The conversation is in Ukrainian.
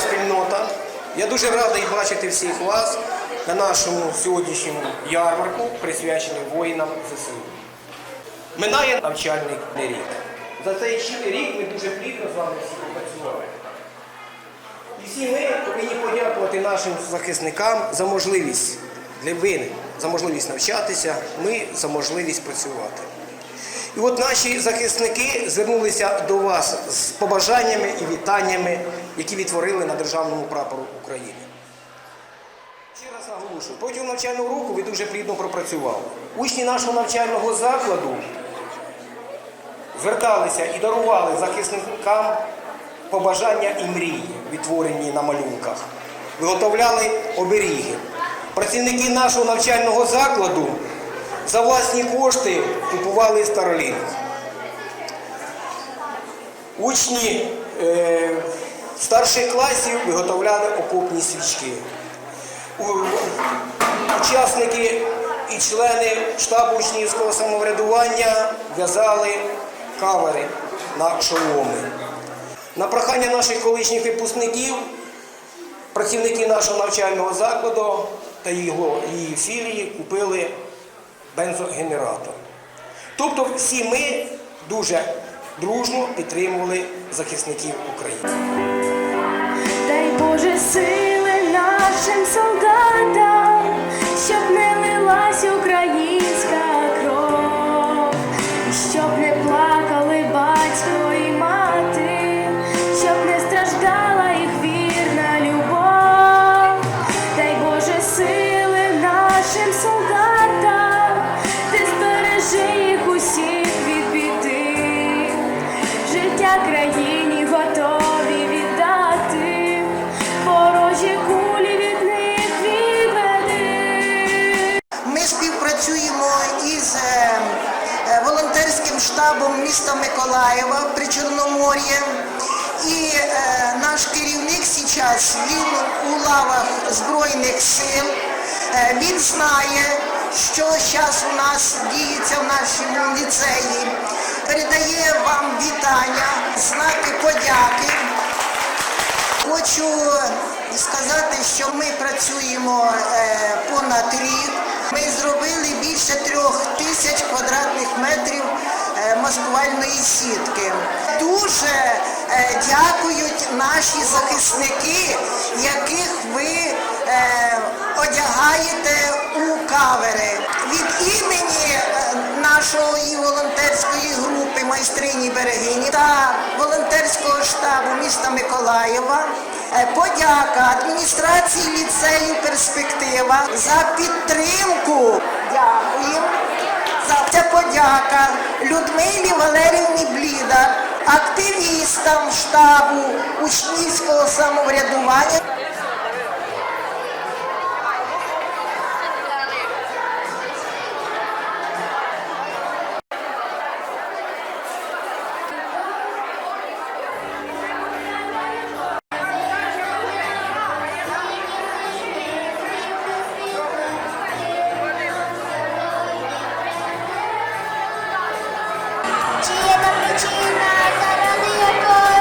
спільнота. Я дуже радий бачити всіх вас на нашому сьогоднішньому ярмарку, присвяченому воїнам ЗСУ. Минає навчальний рік. За цей рік ми дуже плідно з вами всі попрацювали. І всі ми повинні подякувати нашим захисникам за можливість для ви за можливість навчатися, ми за можливість працювати. І от наші захисники звернулися до вас з побажаннями і вітаннями, які відтворили на державному прапору України. Ще раз наголошую, протягом навчального року ви дуже плідно пропрацювали. Учні нашого навчального закладу зверталися і дарували захисникам побажання і мрії, відтворені на малюнках, виготовляли оберіги. Працівники нашого навчального закладу за власні кошти купували Starlink. Учні е, старших класів виготовляли окопні свічки. Учасники і члени штабу учнівського самоврядування в'язали кавери на шоломи. На прохання наших колишніх випускників працівники нашого навчального закладу та його її філії купили бензогенератор. Тобто всі ми дуже дружно підтримували захисників України. Боже сили нашим солдатам, щоб не лилась українська кров, щоб не плакали батько і мати, щоб не страждала їх вірна любов. Дай Боже сили нашим солдатам, ти збережи їх усіх від біди, життя міста Миколаєва при Чорномор'ї. І е, наш керівник зараз він у лавах Збройних сил. Е, він знає, що зараз у нас діється в нашому ліцеї. Передає вам вітання, знаки подяки. Хочу сказати, що ми працюємо е, понад рік. Ми зробили більше трьох тисяч квадратних метрів маскувальної сітки. Дуже е, дякують наші захисники, яких ви е, одягаєте у кавери. Від імені е, нашої волонтерської групи майстрині берегині та волонтерського штабу міста Миколаєва. е, Подяка адміністрації ліцею перспектива за підтримку. Дякую. Подяка Людмилі Валерівні Бліда, активістам штабу учнівського самоврядування. Lucia, Lucia, Lucia, Lucia,